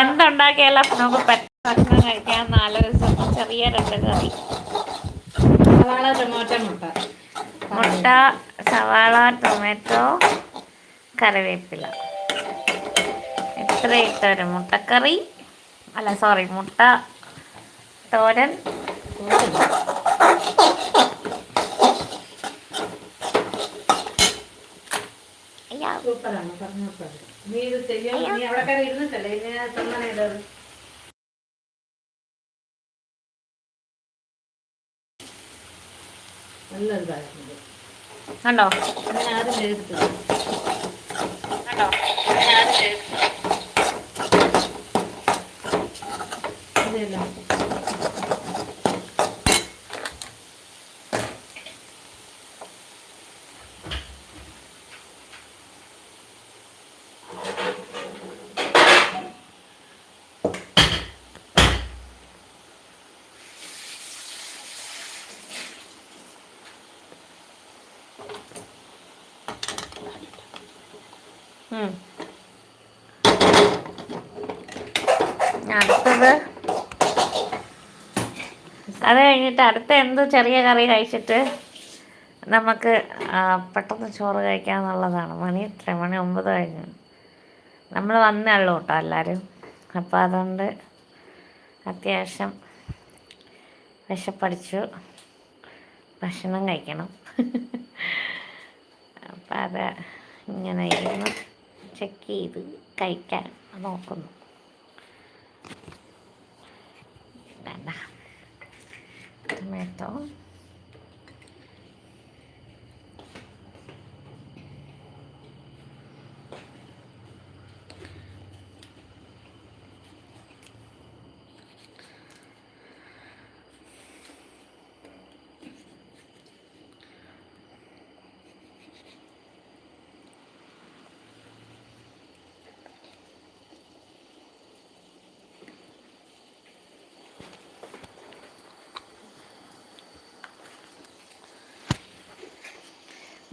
എന്തുണ്ടാക്കിയാലും നമുക്ക് ഭക്ഷണം കഴിക്കാൻ ദിവസം ചെറിയ രണ്ട് കറി. സവാള ടൊമാറ്റോ മുട്ട. മുട്ട സവാള ടൊമാറ്റോ കറിവേപ്പില. ഇത്ര ഇട്ടൊരു മുട്ടക്കറി അല്ല സോറി മുട്ട തോരൻ. അയ്യാ പറഞ്ഞു പറഞ്ഞോട്ടെ നീ ഇത് നീ അവിടെ കയറി ഇരുന്നിട്ടല്ലേ ഇനി തന്നെ ഇടത് നല്ല ഇതായിരുന്നു കണ്ടോ? ഞാൻ ആരും ചെയ്തിട്ടില്ല കണ്ടോ? ഇതല്ല. അടുത്തത്. അത് കഴിഞ്ഞിട്ട് അടുത്ത എന്ത് ചെറിയ കറി കഴിച്ചിട്ട് നമുക്ക് പെട്ടെന്ന് ചോറ് കഴിക്കാന്നുള്ളതാണ്. മണി എത്ര? മണി ഒമ്പത് കഴിഞ്ഞു. നമ്മൾ വന്നേ ഉള്ളൂ കേട്ടോ എല്ലാവരും. അപ്പോൾ അതുകൊണ്ട് അത്യാവശ്യം വിശപ്പടിച്ചു. ഭക്ഷണം കഴിക്കണം. അപ്പം അത് ഇങ്ങനെ ഇരുന്ന്. ചെക്ക് ചെയ്ത് കഴിക്കാൻ നോക്കുന്നു. വേണ്ട. ടൊമാറ്റോ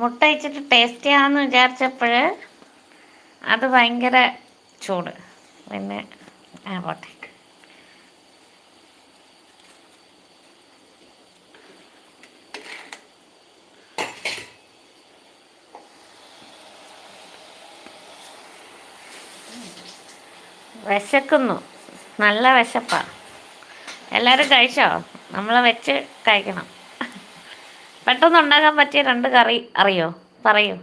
മുട്ട വെച്ചിട്ട് ടേസ്റ്റി ആണെന്ന് വിചാരിച്ചപ്പോൾ അത് ഭയങ്കര ചൂട്. പിന്നെ ആ പോട്ടെ. വിശക്കുന്നു. നല്ല വിശപ്പാ. എല്ലാവരും കഴിച്ചോ? നമ്മൾ വെച്ച് കഴിക്കണം. പെട്ടെന്ന് ഉണ്ടാക്കാൻ പറ്റിയ രണ്ട് കറി അറിയോ? പറയൂ.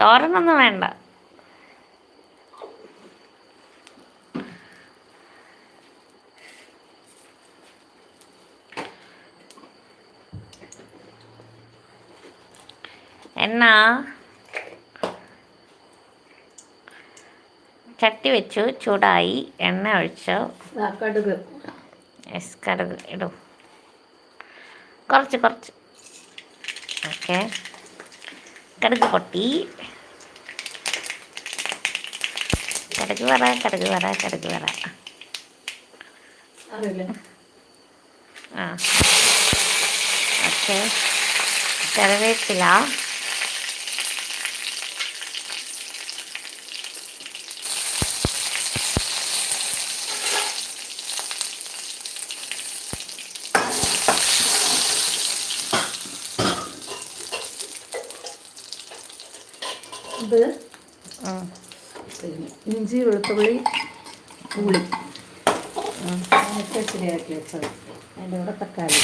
തോരനൊന്നും വേണ്ട. എന്നാ? ചട്ടി വെച്ചു ചൂടായി എണ്ണ ഒഴിച്ചു. കടുക്. എസ് കടുക് ഇടൂ. കുറച്ച് കുറച്ച്. ഓക്കെ കടുക് പൊട്ടി കടുക് വറ കടുക് വറ കടുക് വറ അറിയില്ലേ. ആ. ഓക്കെ. പിന്നെ ഇഞ്ചി വെളുത്തുള്ളി അതൊക്കെ ശരിയാക്കി വെച്ചത്. അതിന്റെ കൂടെ തക്കാളി.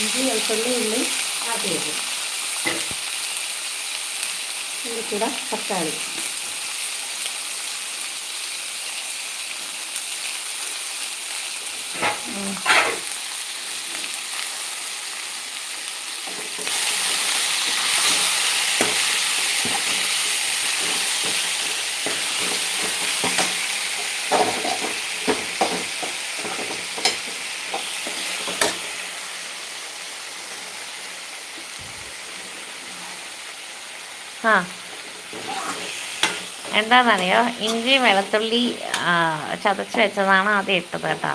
ഇഞ്ചി വെളുത്തുള്ളി ഉള്ളി ആദ്യം കൂടെ തക്കാളി. ആ. എന്താണെന്നറിയോ? ഇഞ്ചി വെളുത്തുള്ളി ചതച്ച് വെച്ചതാണ് ആദ്യം ഇട്ടത് കേട്ടോ.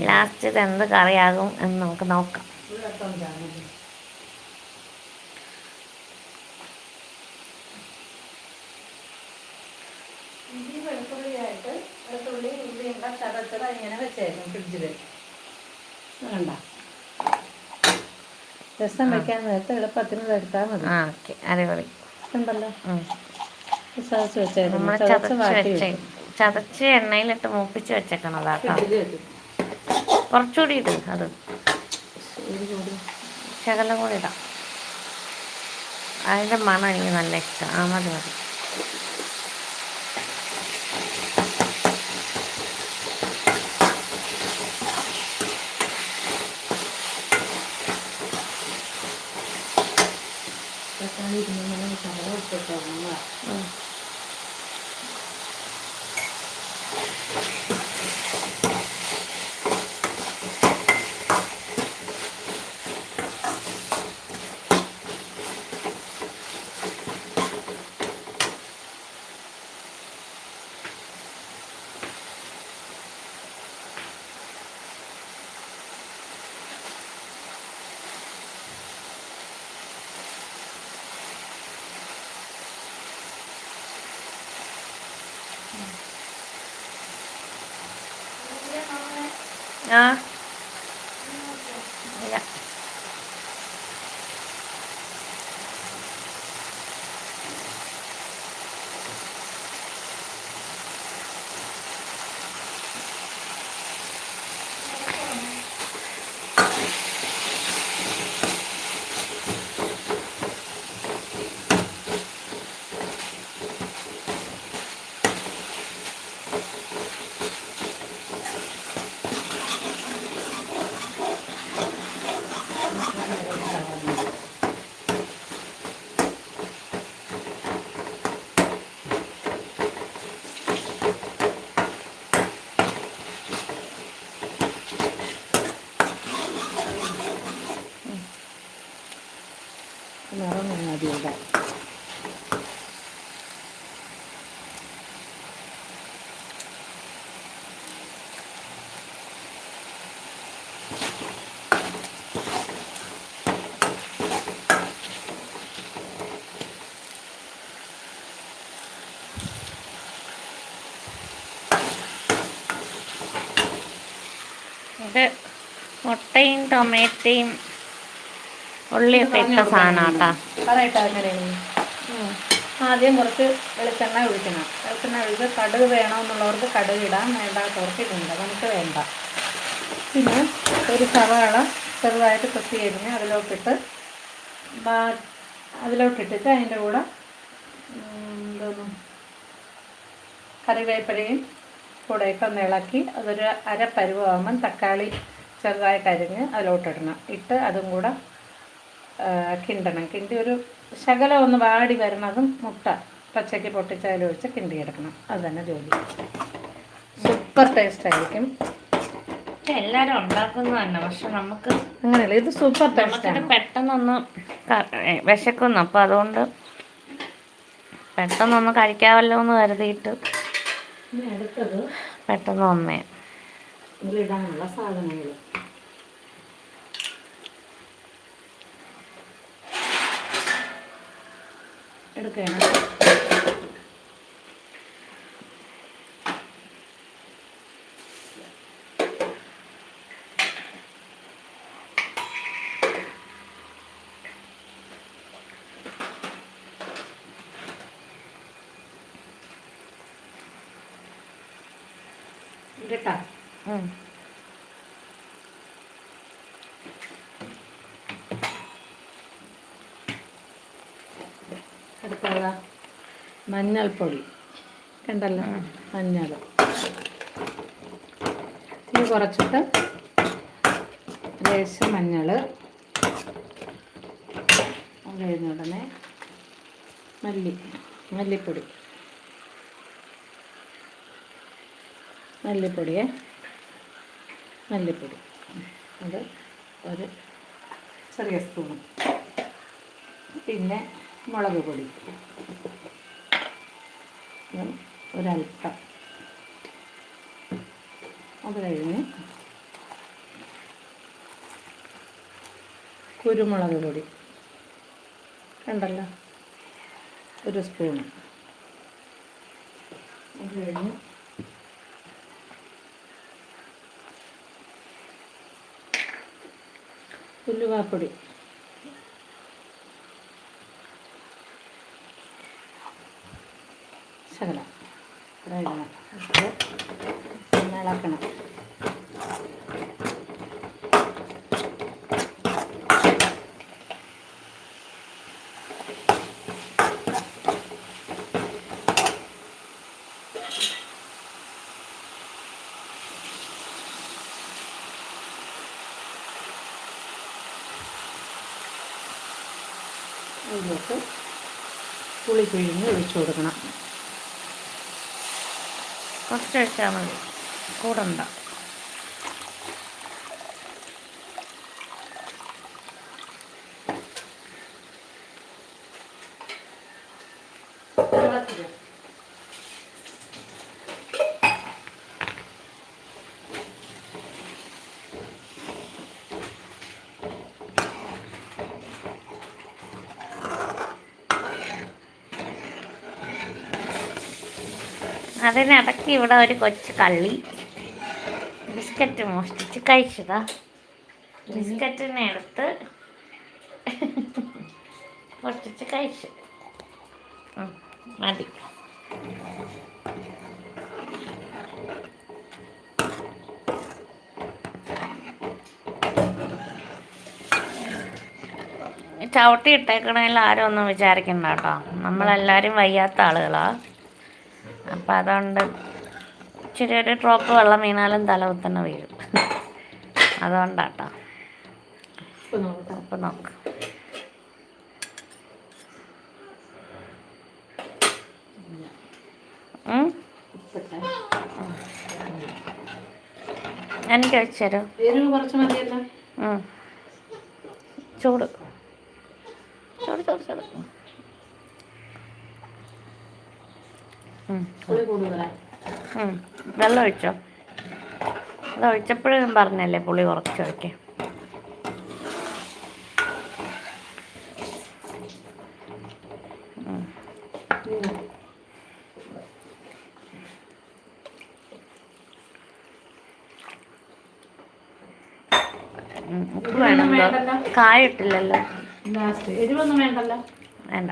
ലാസ്റ്റ് ഇത് എന്ത് കറിയാകും എന്ന് നമുക്ക് നോക്കാം. രസം വെക്കാൻ നേരത്തെ എളുപ്പത്തിന് ഇത് എടുത്താൽ മതി. ആ ഓക്കെ. അടിപൊളി. ഉണ്ടല്ലോ. ഉം. ചതച്ച് എണ്ണയിലിട്ട് മൂപ്പിച്ച് വെച്ചേക്കണതാ കുറച്ചുകൂടി ഇട് അത്. ശകലം കൂടി ഇടാം. അതിന്റെ മണം എനിക്ക് നല്ല ഇഷ്ടം. ആ മതി മതി തക്കാളി ഇരുന്ന് ചതവ് ഇട്ടിട്ട് ഉം. ആ ഇല്ല നിറം മതി ഇവിടെ ഇത് മുട്ടയും ടൊമാറ്റോയും ഉള്ളിയൊക്കെ ഇട്ട സാധനം കേട്ടോ പറയട്ടെ ആദ്യം കുറച്ച് വെളിച്ചെണ്ണ ഒഴിക്കണം. വെളിച്ചെണ്ണ ഒഴിച്ച് കടുക് വേണമെന്നുള്ളവർക്ക് കടുക് ഇടാം. വേണ്ടാത്തവർക്ക് ഇടണ്ട. നമുക്ക് വേണ്ട. പിന്നെ ഒരു സവാള ചെറുതായിട്ട് കൊത്തി എരിഞ്ഞ് അതിലോട്ടിട്ട് ബാ അതിലോട്ടിട്ടിട്ട് അതിന്റെ കൂടെ എന്തോന്നു കറിവേപ്പിലയും കൂടെയൊക്കെ ഒന്ന് ഇളക്കി അതൊരു അരപ്പരുവാകുമ്പം തക്കാളി ചെറുതായിട്ട് അരിഞ്ഞ് അതിലോട്ടിടണം. ഇട്ട് അതും കൂടെ കിണ്ടണം. കിണ്ടി ഒരു ശകലം ഒന്ന് വാടി വരണതും മുട്ട പച്ചയ്ക്ക് പൊട്ടിച്ചതിൽ ഒഴിച്ച് കിണ്ടി എടുക്കണം അത് തന്നെ ജോലി. സൂപ്പർ ടേസ്റ്റ് ആയിരിക്കും. എല്ലാരും ഉണ്ടാക്കുന്ന തന്നെ പക്ഷെ നമുക്ക് അങ്ങനെയല്ല ഇത് സൂപ്പർ ടേസ്റ്റ് പെട്ടെന്നൊന്ന് വിശക്കുന്നു. അപ്പൊ അതുകൊണ്ട് പെട്ടെന്നൊന്ന് കഴിക്കാമല്ലോ എന്ന് കരുതിയിട്ട് ഇനി അടുത്തത് പെട്ടെന്ന് വന്നേ. ഇതിലിടാനുള്ള സാധനങ്ങൾ എടുക്കണം ഇട്ടാ ഉം. അടുത്തത് മഞ്ഞൾപ്പൊടി. കണ്ടല്ലോ? മഞ്ഞൾ. തീ കുറച്ചിട്ട് ലേശം മഞ്ഞൾ കഴിഞ്ഞ ഉടനെ മല്ലി മല്ലിപ്പൊടി. മല്ലിപ്പൊടിയെ മല്ലിപ്പൊടി. അത് ഒരു ചെറിയ സ്പൂൺ പിന്നെ മുളക് പൊടി. ഒരൽപ്പം. അത് കഴിഞ്ഞ് കുരുമുളക് പൊടി. കണ്ടല്ലോ? ഒരു സ്പൂൺ അത് കഴിഞ്ഞ് ഉലുവാപ്പൊടി. ശകലം. ഇട്ട് ഇളക്കണം. ഇതിലേക്ക് പുളി പിഴിഞ്ഞ് ഒഴിച്ചു കൊടുക്കണം. കുറച്ച് ഒഴിച്ചാൽ മതി. കൂടണ്ട. അതിനിടയ്ക്ക് ഇവിടെ ഒരു കൊച്ചു കള്ളി. ബിസ്ക്കറ്റ് മോഷ്ടിച്ച് കഴിച്ചതാ. ബിസ്ക്കറ്റിനെ എടുത്ത് മോഷ്ടിച്ച് കഴിച്ചു. മതി. ചവിട്ടി ഇട്ടേക്കണേൽ ആരും ഒന്നും വിചാരിക്കണ്ട കേട്ടോ. നമ്മളെല്ലാവരും വയ്യാത്ത ആളുകളാ. അപ്പം അതുകൊണ്ട് ഇച്ചിരി ഒരു ഡ്രോപ്പ് വെള്ളം വീണാലും തല കുത്തന്നെ വീഴും. അതുകൊണ്ടാട്ടോ. അപ്പം നോക്ക്? എനിക്ക് ചൂട്. ചൂട് ചൂട് ചൂട്. പുളി കൂടുതലാണ്. വെള്ളം ഒഴിച്ചോ? അത് ഒഴിച്ചപ്പോഴും പറഞ്ഞല്ലേ പുളി കുറച്ച് ഒഴിക്കാൻ. ഉപ്പ് വേണം കായിട്ടില്ലല്ലോ വേണ്ട.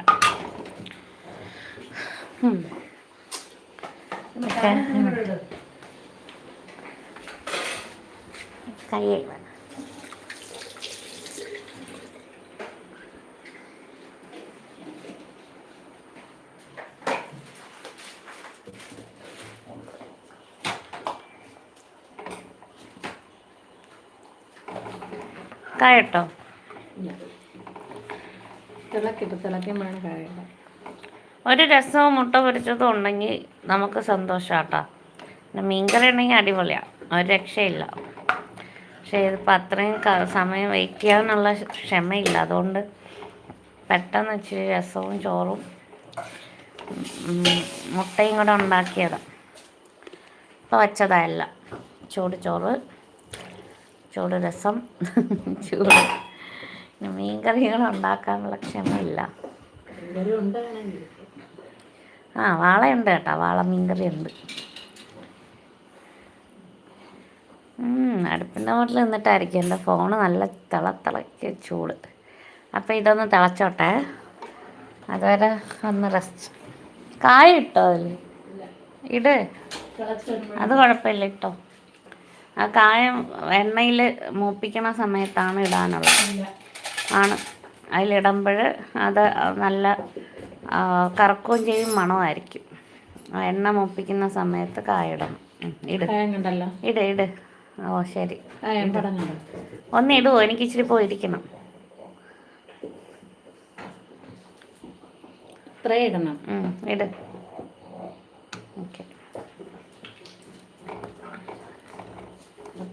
കൈ കായട്ടോ? തിളക്കിട്ട് തിളക്കുമ്പോഴാണ് കായ ഒരു രസവും മുട്ട പൊരിച്ചതും ഉണ്ടെങ്കിൽ നമുക്ക് സന്തോഷാട്ടോ. പിന്നെ മീൻകറി ഉണ്ടെങ്കിൽ അടിപൊളിയാണ് ഒരു രക്ഷയില്ല. പക്ഷേ ഇതിപ്പോൾ അത്രയും സമയം വെയിറ്റ് ചെയ്യാനുള്ള ക്ഷ- ക്ഷമയില്ല. അതുകൊണ്ട് പെട്ടെന്ന് ഇച്ചിരി രസവും ചോറും മുട്ടയും കൂടെ ഉണ്ടാക്കിയതാണ് ഇപ്പോൾ വച്ചതായല്ല ചൂട് ചോറ് ചൂട് രസം ചൂട് മീൻകറികൾ ഉണ്ടാക്കാനുള്ള ക്ഷമയില്ല. ആ വാളയുണ്ട് കേട്ടോ. വാള മീൻകറി ഉണ്ട് അടുപ്പിന്റെ മുകളിൽ നിന്നിട്ടായിരിക്കും. എന്റെ ഫോണ് നല്ല തിള ചൂട്. അപ്പോൾ ഇതൊന്ന് തിളച്ചോട്ടെ. അതുവരെ ഒന്ന് റെസ്റ്റ് കായ ഇട്ടോ അതിൽ ഇട്. അത് കുഴപ്പമില്ല ഇട്ടോ. ആ കായം എണ്ണയിൽ മൂപ്പിക്കണ സമയത്താണ് ഇടാനുള്ളത്. ആണ്. അതിലിടുമ്പോൾ അത് നല്ല കറക്കുകയും ചെയ്യും മണമായിരിക്കും. ആ എണ്ണ മുപ്പിക്കുന്ന സമയത്ത് കായിടണം. ഇട്. ഇട് ഇട്. ഓ ശരി. ഒന്ന് ഇടുവോ എനിക്ക് ഇച്ചിരി പോയിരിക്കണം. ഇടണം. ഇട്. ഓക്കെ.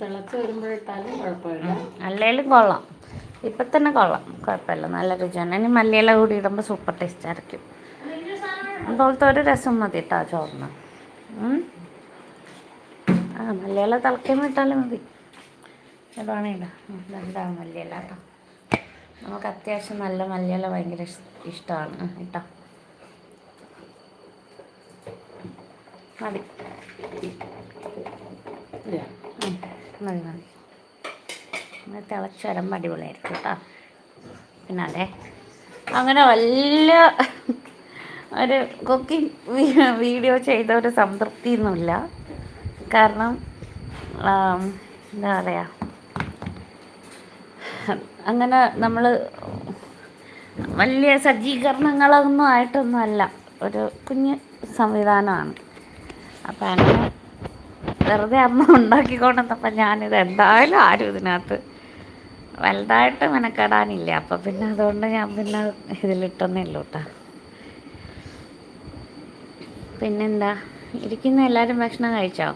തിളച്ച് വരുമ്പോഴിട്ടാലും കുഴപ്പമില്ല. അല്ലേലും കൊള്ളാം. ഇപ്പം തന്നെ കൊള്ളാം. കുഴപ്പമില്ല. നല്ല രുചിയാണ്. ഇനി മല്ലിയില കൂടി ഇടുമ്പോൾ സൂപ്പർ ടേസ്റ്റ് ആയിരിക്കും. അതുപോലത്തെ ഒരു രസം മതി കേട്ടോ ചോറിന്. ആ മല്ലിയില തിളക്കുന്ന ഇട്ടാലും മതി. ഇതാണ് ഇടാം. ഇതാണ് മല്ലിയില കേട്ടോ നമുക്ക് അത്യാവശ്യം നല്ല മല്ലിയില ഭയങ്കര ഇഷ്ടമാണ്. കേട്ടോ മതി. മതി മതി. ഇത് തിളച്ച് വരുമ്പോൾ അടിപൊളിയായിരിക്കും കേട്ടോ. പിന്നെ അതെ അങ്ങനെ വല്ല ഒരു കുക്കിംഗ് വീഡിയോ ചെയ്ത ഒരു സംതൃപ്തിയൊന്നുമില്ല. കാരണം എന്താ പറയുക അങ്ങനെ നമ്മൾ വലിയ സജ്ജീകരണങ്ങളൊന്നും ആയിട്ടൊന്നുമല്ല ഒരു കുഞ്ഞ് സംവിധാനമാണ്. അപ്പം അങ്ങനെ വെറുതെ അമ്മ ഉണ്ടാക്കിക്കൊണ്ടെന്നപ്പം ഞാനിത് എന്തായാലും ആരും ഇതിനകത്ത് വലുതായിട്ട് മെനക്കെടാനില്ല. അപ്പം പിന്നെ അതുകൊണ്ട് ഞാൻ പിന്നെ ഇതിലിട്ടൊന്നേ ഉള്ളൂ കേട്ടോ പിന്നെന്താ? ഇരിക്കുന്ന എല്ലാവരും ഭക്ഷണം കഴിച്ചോ?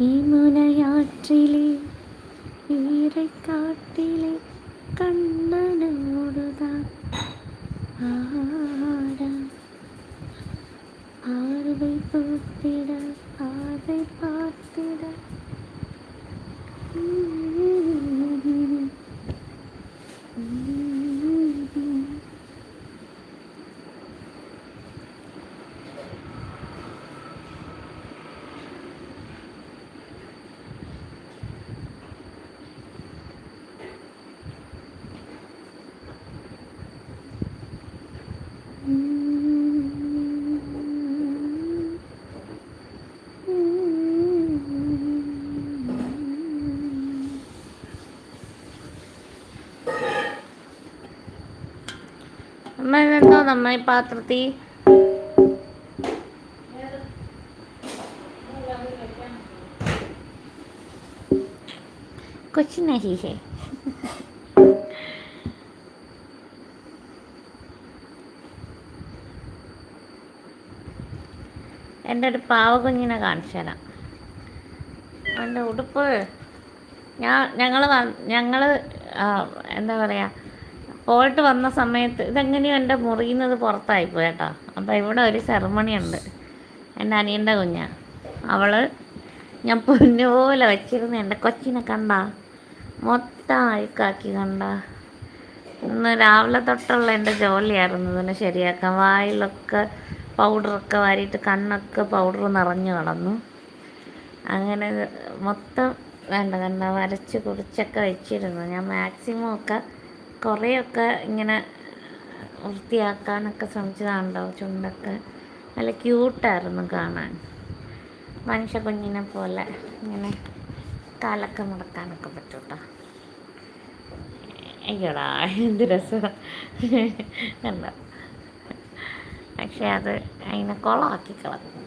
யமுனையாற்றிலே ஈரை காட்டிலே கண்ணனோடுதான் ஆட ஆறுவை பூத்திட ஆதை നന്നായി പാത്രത്തിൽ കൊച്ചിനെ എന്റെ ഒരു പാവകുഞ്ഞിനെ കാണിച്ചു തരാം. എന്റെ ഉടുപ്പ്. ഞാൻ ഞങ്ങൾ ഞങ്ങൾ എന്താ പറയുക പോയിട്ട് വന്ന സമയത്ത് ഇതെങ്ങനെയോ എന്റെ മുറിയുന്നത് പുറത്തായിപ്പോയി കേട്ടോ. അപ്പോൾ ഇവിടെ ഒരു സെറമണി ഉണ്ട് എന്റെ അനിയന്റെ കുഞ്ഞ. അവൾ ഞാൻ പൊന്നുപോലെ വെച്ചിരുന്നു. എന്റെ കൊച്ചിനെ കണ്ട. മൊത്തം അഴുക്കാക്കി കണ്ട. ഇന്ന് രാവിലെ തൊട്ടുള്ള എന്റെ ജോലിയായിരുന്നു. ഇതിനെ ശരിയാക്കാൻ വായിലൊക്കെ പൗഡറൊക്കെ വാരിയിട്ട് കണ്ണൊക്കെ പൗഡർ നിറഞ്ഞു കിടന്നു. അങ്ങനെ മൊത്തം വേണ്ട കണ്ട വരച്ച് കുറിച്ചൊക്കെ വെച്ചിരുന്നു. ഞാൻ മാക്സിമം ഒക്കെ കുറേയൊക്കെ ഇങ്ങനെ വൃത്തിയാക്കാനൊക്കെ ശ്രമിച്ചതാണല്ലോ ചുണ്ടൊക്കെ. നല്ല ക്യൂട്ടായിരുന്നു കാണാൻ. മനുഷ്യ കുഞ്ഞിനെ പോലെ ഇങ്ങനെ കാലൊക്കെ മുടക്കാനൊക്കെ പറ്റും അയ്യോടാ എന്ത് രസം. എന്താ പക്ഷെ അത് അതിനെ കുളമാക്കി കളഞ്ഞു.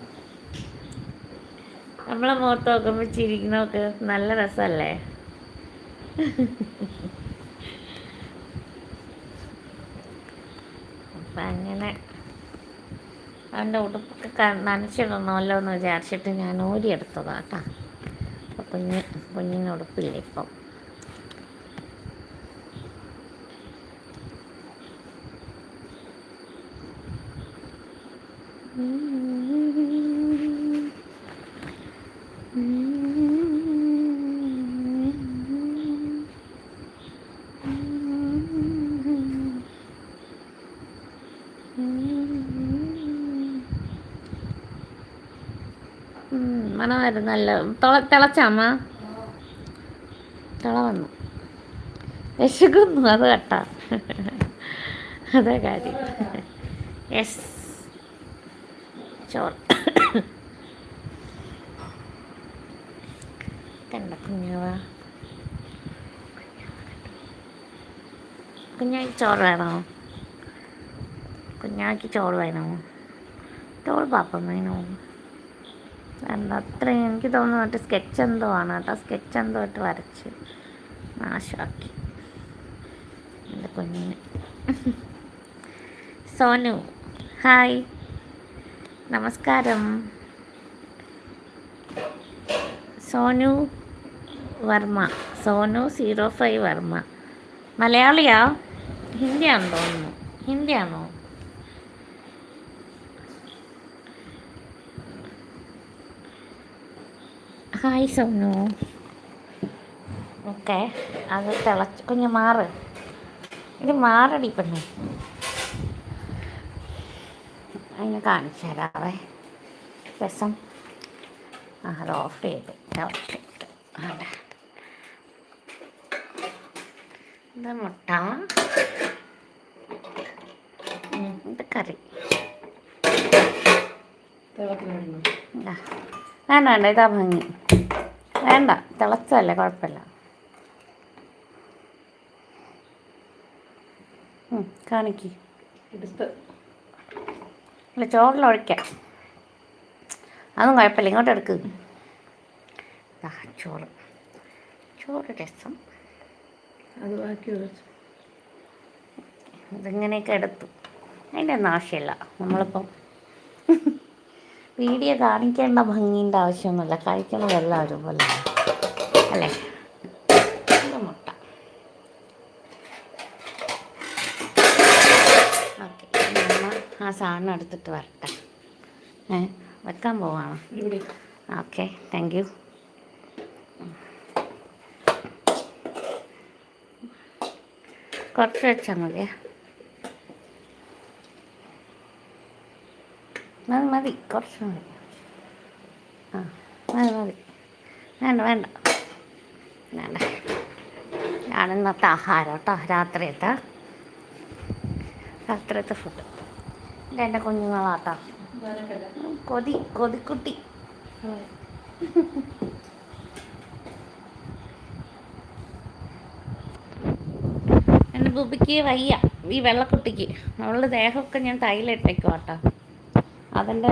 നമ്മളെ മുഖത്ത് നോക്കുമ്പോൾ ചിരിക്കുന്നൊക്കെ നല്ല രസമല്ലേ? അപ്പം അങ്ങനെ അവന്റെ ഉടുപ്പൊക്കെ നനച്ചിടണമല്ലോ എന്ന് വിചാരിച്ചിട്ട് ഞാൻ ഊരിയെടുത്തതാ കേട്ടോ. അപ്പം കുഞ്ഞ് കുഞ്ഞിന് ഉടുപ്പില്ല ഇപ്പം? ഉം, മണമായിരുന്നു നല്ല തിള തിളച്ചമ്മ തിള വന്നു. വിശക്കുന്നു. അത് കേട്ടാ. അതേ കാര്യം. യെസ് ചോറ്. കണ്ട കുഞ്ഞാവ? കുഞ്ഞാക്ക് ചോറ് വേണോ? കുഞ്ഞാക്ക് ചോറ് വേണോ? ചോറ് പാപ്പം വേണോ വേണ്ട അത്രയും എനിക്ക് തോന്നുന്നു മറ്റേ സ്കെച്ച് എന്തോ ആണ് കേട്ടോ. സ്കെച്ച് എന്തോ ഇട്ട് വരച്ച്. നാശമാക്കി എന്റെ കുഞ്ഞിന്. സോനു. ഹായ്. നമസ്കാരം. Sonu Varma. Sonu zero five Varma. മലയാളിയാ? ഹിന്ദിയാണെന്ന് തോന്നുന്നു. ഹിന്ദിയാണോ? ഹായ് സോനു ഓക്കെ അത് തിളച്ച് കുഞ്ഞ് മാറ്. ഇത് മാറടി പെണ്ണെ. അതിനെ കാണിച്ചു തരാവേ. രസം. ആ അത് ഓഫ് ചെയ്ത് തിളച്ച്. അതെ ഇത് മുട്ട. ഇത് കറി. വേണ്ട വേണ്ട ഇതാ ഭംഗി. വേണ്ട. തിളച്ചതല്ലേ കുഴപ്പമില്ല. കാണിക്ക്. എടുത്ത്. ഇല്ല ചോറിലൊഴിക്കാം അതൊന്നും കുഴപ്പമില്ല ഇങ്ങോട്ട് എടുക്ക്. ചോറ്. ചോറ് രസം. അത് ബാക്കി ഇതിങ്ങനെയൊക്കെ എടുത്തു. അതിന്റെ ഒന്നും ആവശ്യമില്ല. നമ്മളിപ്പം വീഡിയോ കാണിക്കേണ്ട ഭംഗിന്റെ ആവശ്യമൊന്നുമില്ല. കഴിക്കുന്നത് എല്ലാവരും പോലെ. അല്ലേ? ഇത് മുട്ട. ഓക്കെ നമ്മൾ ആ സാധനം എടുത്തിട്ട് വരട്ടെ. ഏ വെക്കാൻ പോവാണ്? ഓക്കെ താങ്ക് യു കുറച്ച് വെച്ചാൽ മതിയേ? മതി മതി കുറച്ച് മതി. ആ മതി മതി. വേണ്ട വേണ്ട. വേണ്ട. ഞാൻ ഇന്നത്തെ ആഹാരം കേട്ടോ രാത്രിയത്തെ. രാത്രിയത്തെ ഫുഡ് ഇല്ല എന്റെ കുഞ്ഞുങ്ങളാട്ടോ. കൊതി കൊതിക്കുട്ടി. എന്റെ ബുബിക്ക് വയ്യ ഈ വെള്ളക്കുട്ടിക്ക്. അവളുടെ ദേഹമൊക്കെ ഞാൻ തൈലിട്ടേക്കും കേട്ടോ അതിന്റെ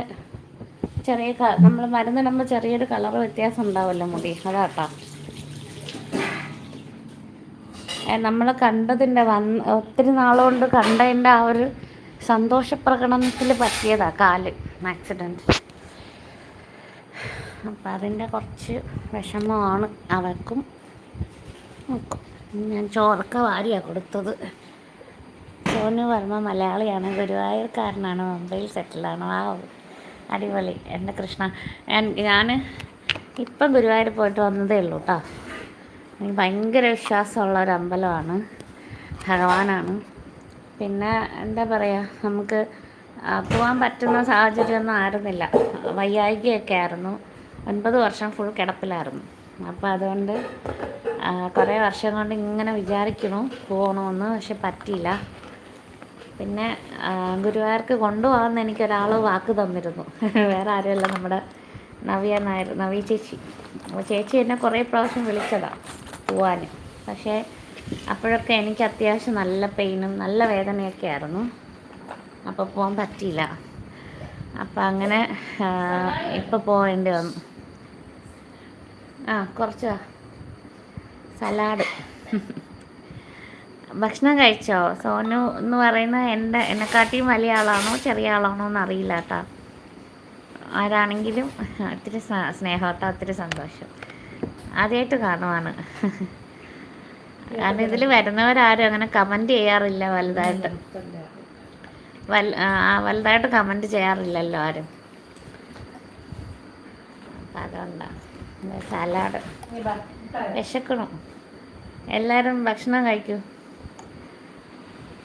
ചെറിയ നമ്മൾ മരുന്നിടുമ്പോൾ ചെറിയൊരു കളർ വ്യത്യാസം ഉണ്ടാവുമല്ലോ മുടി. അതാട്ടോ. നമ്മൾ കണ്ടതിന്റെ വന്ന് ഒത്തിരി നാളുകൊണ്ട് കണ്ടതിന്റെ ആ ഒരു സന്തോഷപ്രകടനത്തിൽ പറ്റിയതാ കാൽ ആക്സിഡന്റ് അപ്പം അതിന്റെ കുറച്ച് വിഷമമാണ് നമുക്കും ഞാൻ ചോറൊക്കെ വാരിയാണ് കൊടുത്തത്. സോനു വർമ്മ മലയാളിയാണ്. ഗുരുവായൂർക്കാരനാണ്. മുംബൈയിൽ സെറ്റിലാണ്. ആ അടിപൊളി. എന്റെ കൃഷ്ണ. ഞാൻ ഇപ്പം ഗുരുവായൂർ പോയിട്ട് വന്നതേ ഉള്ളൂ കേട്ടോ എനിക്ക് ഭയങ്കര വിശ്വാസമുള്ള ഒരു അമ്പലമാണ്. ഭഗവാനാണ്. പിന്നെ എന്താ പറയുക നമുക്ക് പോകാൻ പറ്റുന്ന സാഹചര്യമൊന്നും ആയിരുന്നില്ല. വയ്യായികയൊക്കെ ആയിരുന്നു. ഒൻപത് വർഷം ഫുൾ കിടപ്പിലായിരുന്നു. അപ്പോൾ അതുകൊണ്ട് കുറേ വർഷം കൊണ്ട് ഇങ്ങനെ വിചാരിക്കണു പോകണമെന്ന് പക്ഷെ പറ്റിയില്ല. പിന്നെ ഗുരുവായൂർക്ക് കൊണ്ടുപോകാമെന്ന് എനിക്കൊരാൾ വാക്ക് തന്നിരുന്നു. വേറെ ആരുമല്ല നമ്മുടെ നവ്യ നായർ നവ്യ ചേച്ചി. ചേച്ചി എന്നെ കുറേ പ്രാവശ്യം വിളിച്ചതാണ് പോവാൻ പക്ഷേ അപ്പോഴൊക്കെ എനിക്ക് അത്യാവശ്യം നല്ല പെയിനും നല്ല വേദനയൊക്കെ ആയിരുന്നു. അപ്പോൾ പോകാൻ പറ്റിയില്ല. അപ്പം അങ്ങനെ ഇപ്പോൾ പോകേണ്ടി വന്നു. ആ കുറച്ച് സലാഡ്. ഭക്ഷണം കഴിച്ചോ? സോനു എന്ന് പറയുന്ന എന്റെ എന്നെക്കാട്ടിയും വലിയ ആളാണോ ചെറിയ ആളാണോ എന്ന് അറിയില്ല കേട്ടോ. ആരാണെങ്കിലും ഒത്തിരി സ്നേ- സ്നേഹം കേട്ടോ ഒത്തിരി സന്തോഷം. ആദ്യമായിട്ട് കാണുവാണ്. കാരണം ഇതിൽ വരുന്നവരാരും അങ്ങനെ കമന്റ് ചെയ്യാറില്ല വലുതായിട്ട്. വൽ വലുതായിട്ട് കമന്റ് ചെയ്യാറില്ലല്ലോ ആരും. അപ്പം അതുകൊണ്ടാണ് സലാഡ് വിശക്കണം എല്ലാവരും ഭക്ഷണം കഴിക്കൂ.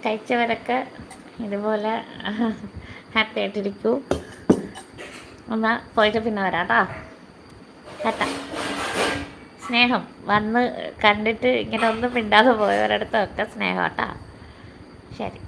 കഴിച്ചവരൊക്കെ ഇതുപോലെ ഹാപ്പി ആയിട്ടിരിക്കൂ. ഒന്ന് പോയിട്ട് പിന്നെ വരാം കേട്ടോ സ്നേഹം. വന്ന് കണ്ടിട്ട് ഇങ്ങനെ ഒന്നും മിണ്ടാതെ പോയവരടുത്തൊക്കെ സ്നേഹം കേട്ടോ ശരി.